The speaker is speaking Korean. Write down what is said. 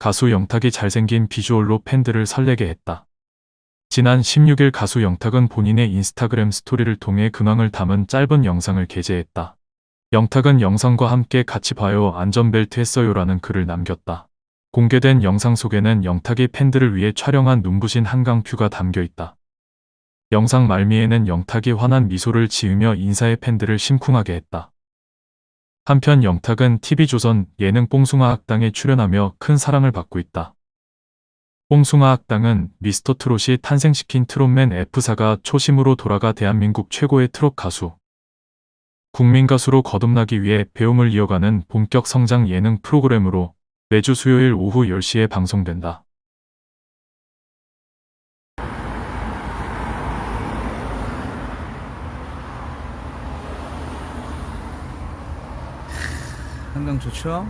가수 영탁이 잘생긴 비주얼로 팬들을 설레게 했다. 지난 16일 가수 영탁은 본인의 인스타그램 스토리를 통해 근황을 담은 짧은 영상을 게재했다. 영탁은 영상과 함께 같이 봐요 안전벨트 했어요라는 글을 남겼다. 공개된 영상 속에는 영탁이 팬들을 위해 촬영한 눈부신 한강 뷰가 담겨 있다. 영상 말미에는 영탁이 환한 미소를 지으며 인사해 팬들을 심쿵하게 했다. 한편 영탁은 TV조선 예능 뽕숭아 학당에 출연하며 큰 사랑을 받고 있다. 뽕숭아 학당은 미스터 트롯이 탄생시킨 트롯맨 F사가 초심으로 돌아가 대한민국 최고의 트롯 가수, 국민 가수로 거듭나기 위해 배움을 이어가는 본격 성장 예능 프로그램으로 매주 수요일 오후 10시에 방송된다. 한강 좋죠?